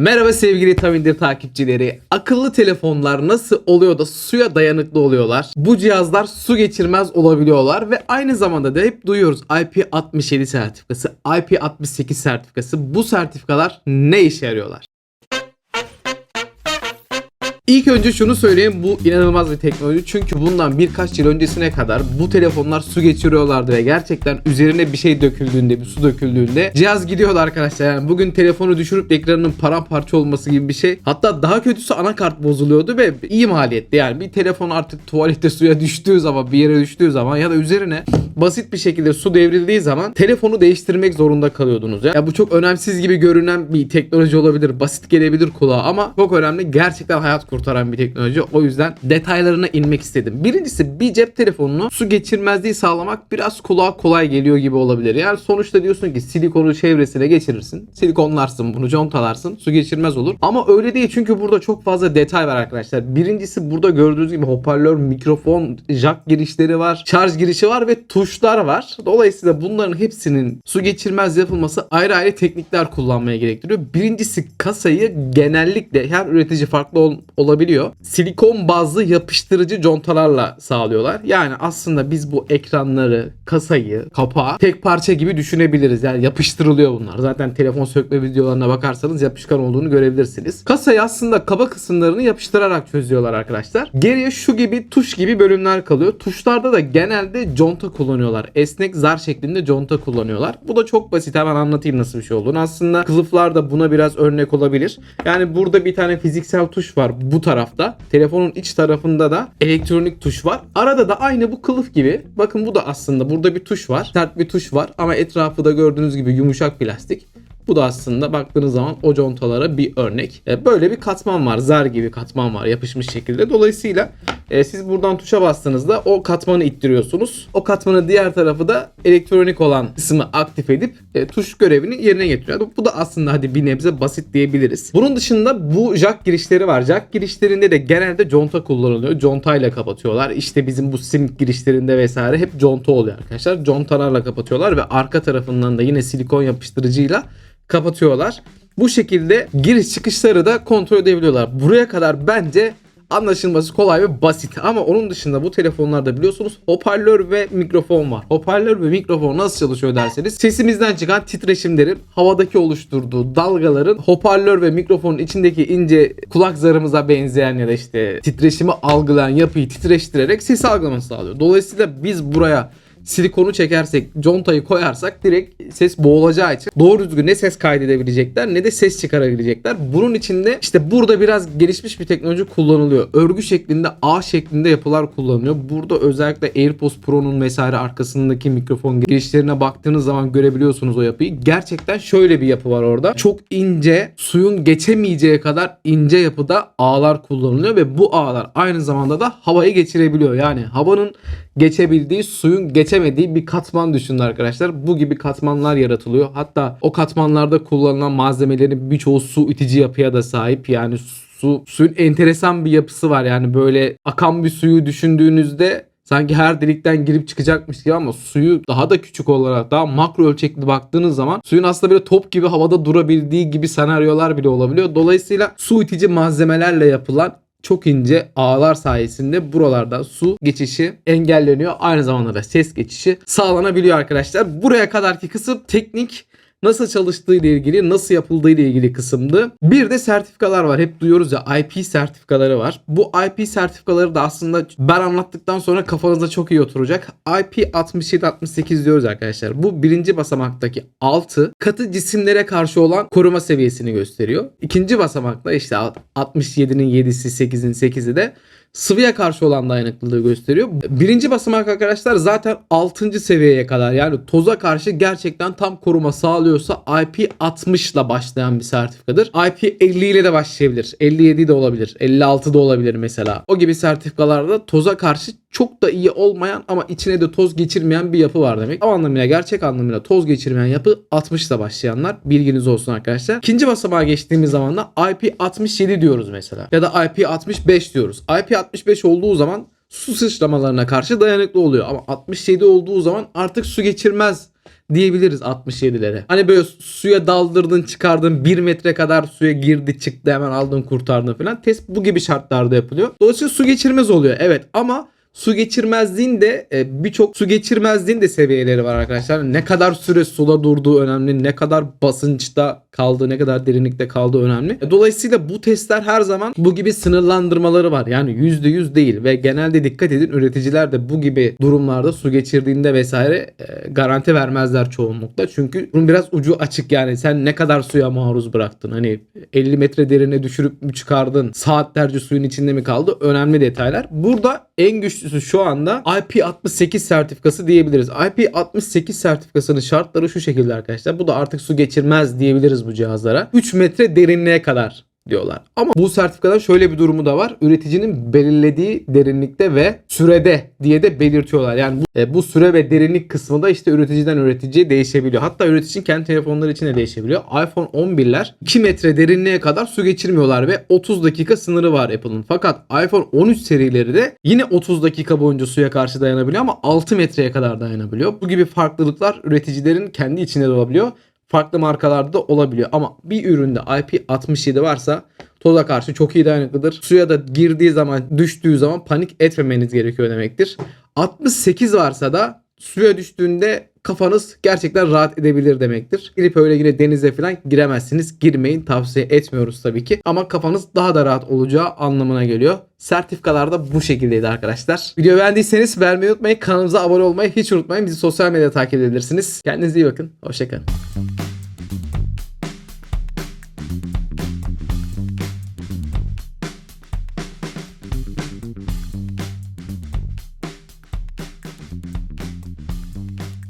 Merhaba sevgili Tavindir takipçileri. Akıllı telefonlar nasıl oluyor da suya dayanıklı oluyorlar? Bu cihazlar su geçirmez olabiliyorlar ve aynı zamanda da hep duyuyoruz IP67 sertifikası, IP68 sertifikası. Bu sertifikalar ne işe yarıyorlar? İlk önce şunu söyleyeyim bu inanılmaz bir teknoloji. Çünkü bundan birkaç yıl öncesine kadar bu telefonlar su geçiriyorlardı ve gerçekten üzerine bir şey döküldüğünde bir su döküldüğünde cihaz gidiyordu arkadaşlar. Yani bugün telefonu düşürüp ekranının paramparça olması gibi bir şey. Hatta daha kötüsü anakart bozuluyordu ve iyi maliyetli. Yani bir telefon artık tuvalette suya düştüğü zaman bir yere düştüğü zaman ya da üzerine basit bir şekilde su devrildiği zaman telefonu değiştirmek zorunda kalıyordunuz ya. ya bu çok önemsiz gibi görünen bir teknoloji olabilir basit gelebilir kulağa ama çok önemli gerçekten hayat kurtaran bir teknoloji. O yüzden detaylarına inmek istedim. Birincisi bir cep telefonunu su geçirmezliği sağlamak biraz kulağa kolay geliyor gibi olabilir. Yani sonuçta diyorsun ki silikonu çevresine geçirirsin. Silikonlarsın bunu contalarsın. Su geçirmez olur. Ama öyle değil çünkü burada çok fazla detay var arkadaşlar. Birincisi burada gördüğünüz gibi hoparlör, mikrofon, jack girişleri var. Şarj girişi var ve tuşlar var. Dolayısıyla bunların hepsinin su geçirmez yapılması ayrı ayrı teknikler kullanmaya gerektiriyor. Birincisi kasayı genellikle her üretici farklı ol- olabiliyor. Silikon bazlı yapıştırıcı contalarla sağlıyorlar. Yani aslında biz bu ekranları, kasayı, kapağı tek parça gibi düşünebiliriz. Yani yapıştırılıyor bunlar. Zaten telefon sökme videolarına bakarsanız yapışkan olduğunu görebilirsiniz. Kasayı aslında kaba kısımlarını yapıştırarak çözüyorlar arkadaşlar. Geriye şu gibi tuş gibi bölümler kalıyor. Tuşlarda da genelde conta kullanıyorlar. Esnek zar şeklinde conta kullanıyorlar. Bu da çok basit. Hemen anlatayım nasıl bir şey olduğunu. Aslında kılıflar da buna biraz örnek olabilir. Yani burada bir tane fiziksel tuş var bu tarafta. Telefonun iç tarafında da elektronik tuş var. Arada da aynı bu kılıf gibi. Bakın bu da aslında burada bir tuş var. Sert bir tuş var ama etrafı da gördüğünüz gibi yumuşak plastik. Bu da aslında baktığınız zaman o contalara bir örnek. E, Böyle bir katman var. Zar gibi katman var yapışmış şekilde. Dolayısıyla e, siz buradan tuşa bastığınızda o katmanı ittiriyorsunuz. O katmanın diğer tarafı da elektronik olan kısmı aktif edip e, tuş görevini yerine getiriyor. Bu da aslında hadi bir nebze basit diyebiliriz. Bunun dışında bu jack girişleri var. Jack girişlerinde de genelde conta kullanılıyor. Contayla kapatıyorlar. İşte bizim bu sim girişlerinde vesaire hep conta oluyor arkadaşlar. Contalarla kapatıyorlar ve arka tarafından da yine silikon yapıştırıcıyla kapatıyorlar. Bu şekilde giriş çıkışları da kontrol edebiliyorlar. Buraya kadar bence anlaşılması kolay ve basit. Ama onun dışında bu telefonlarda biliyorsunuz hoparlör ve mikrofon var. Hoparlör ve mikrofon nasıl çalışıyor derseniz sesimizden çıkan titreşimlerin havadaki oluşturduğu dalgaların hoparlör ve mikrofonun içindeki ince kulak zarımıza benzeyen ya da işte titreşimi algılayan yapıyı titreştirerek sesi algılaması sağlıyor. Dolayısıyla biz buraya silikonu çekersek, contayı koyarsak direkt ses boğulacağı için doğru düzgün ne ses kaydedebilecekler ne de ses çıkarabilecekler. Bunun için de işte burada biraz gelişmiş bir teknoloji kullanılıyor. Örgü şeklinde A şeklinde yapılar kullanılıyor. Burada özellikle AirPods Pro'nun vesaire arkasındaki mikrofon girişlerine baktığınız zaman görebiliyorsunuz o yapıyı. Gerçekten şöyle bir yapı var orada. Çok ince, suyun geçemeyeceği kadar ince yapıda ağlar kullanılıyor ve bu ağlar aynı zamanda da havayı geçirebiliyor. Yani havanın geçebildiği, suyun geçemediği bir katman düşünün arkadaşlar. Bu gibi katmanlar yaratılıyor. Hatta o katmanlarda kullanılan malzemelerin birçoğu su itici yapıya da sahip. Yani su suyun enteresan bir yapısı var. Yani böyle akan bir suyu düşündüğünüzde sanki her delikten girip çıkacakmış gibi ama suyu daha da küçük olarak daha makro ölçekli baktığınız zaman suyun aslında böyle top gibi havada durabildiği gibi senaryolar bile olabiliyor. Dolayısıyla su itici malzemelerle yapılan çok ince ağlar sayesinde buralardan su geçişi engelleniyor. Aynı zamanda da ses geçişi sağlanabiliyor arkadaşlar. Buraya kadarki kısım teknik nasıl çalıştığı ile ilgili, nasıl yapıldığı ile ilgili kısımdı. Bir de sertifikalar var. Hep duyuyoruz ya IP sertifikaları var. Bu IP sertifikaları da aslında ben anlattıktan sonra kafanızda çok iyi oturacak. IP 67-68 diyoruz arkadaşlar. Bu birinci basamaktaki 6 katı cisimlere karşı olan koruma seviyesini gösteriyor. İkinci basamakta işte 67'nin 7'si 8'in 8'i de sıvıya karşı olan dayanıklılığı gösteriyor. Birinci basamak arkadaşlar zaten 6. seviyeye kadar yani toza karşı gerçekten tam koruma sağlıyorsa IP60 ile başlayan bir sertifikadır. IP50 ile de başlayabilir. 57 de olabilir. 56 da olabilir mesela. O gibi sertifikalarda toza karşı çok da iyi olmayan ama içine de toz geçirmeyen bir yapı var demek. Tam anlamıyla gerçek anlamıyla toz geçirmeyen yapı 60 ile başlayanlar. Bilginiz olsun arkadaşlar. İkinci basamağa geçtiğimiz zaman da IP67 diyoruz mesela. Ya da IP65 diyoruz. IP65 olduğu zaman su sıçramalarına karşı dayanıklı oluyor. Ama 67 olduğu zaman artık su geçirmez diyebiliriz 67'lere. Hani böyle suya daldırdın çıkardın 1 metre kadar suya girdi çıktı hemen aldın kurtardın falan. Test bu gibi şartlarda yapılıyor. Dolayısıyla su geçirmez oluyor evet ama Su geçirmezliğin de e, birçok su geçirmezliğin de seviyeleri var arkadaşlar. Ne kadar süre suda durduğu önemli, ne kadar basınçta kaldığı, ne kadar derinlikte kaldığı önemli. E, Dolayısıyla bu testler her zaman bu gibi sınırlandırmaları var. Yani %100 değil ve genelde dikkat edin üreticiler de bu gibi durumlarda su geçirdiğinde vesaire e, garanti vermezler çoğunlukla. Çünkü bunun biraz ucu açık yani sen ne kadar suya maruz bıraktın. Hani 50 metre derine düşürüp mü çıkardın? Saatlerce suyun içinde mi kaldı? Önemli detaylar. Burada en güçlüsü şu anda IP68 sertifikası diyebiliriz. IP68 sertifikasının şartları şu şekilde arkadaşlar. Bu da artık su geçirmez diyebiliriz bu cihazlara. 3 metre derinliğe kadar diyorlar. Ama bu sertifikadan şöyle bir durumu da var. Üreticinin belirlediği derinlikte ve sürede diye de belirtiyorlar. Yani bu, e, bu süre ve derinlik kısmı da işte üreticiden üreticiye değişebiliyor. Hatta üreticinin kendi telefonları için de değişebiliyor. iPhone 11'ler 2 metre derinliğe kadar su geçirmiyorlar ve 30 dakika sınırı var Apple'ın. Fakat iPhone 13 serileri de yine 30 dakika boyunca suya karşı dayanabiliyor ama 6 metreye kadar dayanabiliyor. Bu gibi farklılıklar üreticilerin kendi içinde de olabiliyor farklı markalarda da olabiliyor. Ama bir üründe IP67 varsa toza karşı çok iyi dayanıklıdır. Suya da girdiği zaman, düştüğü zaman panik etmemeniz gerekiyor demektir. 68 varsa da suya düştüğünde kafanız gerçekten rahat edebilir demektir. Girip öyle yine denize falan giremezsiniz. Girmeyin tavsiye etmiyoruz tabii ki. Ama kafanız daha da rahat olacağı anlamına geliyor. Sertifikalar da bu şekildeydi arkadaşlar. Video beğendiyseniz beğenmeyi unutmayın. Kanalımıza abone olmayı hiç unutmayın. Bizi sosyal medyada takip edebilirsiniz. Kendinize iyi bakın. Hoşçakalın.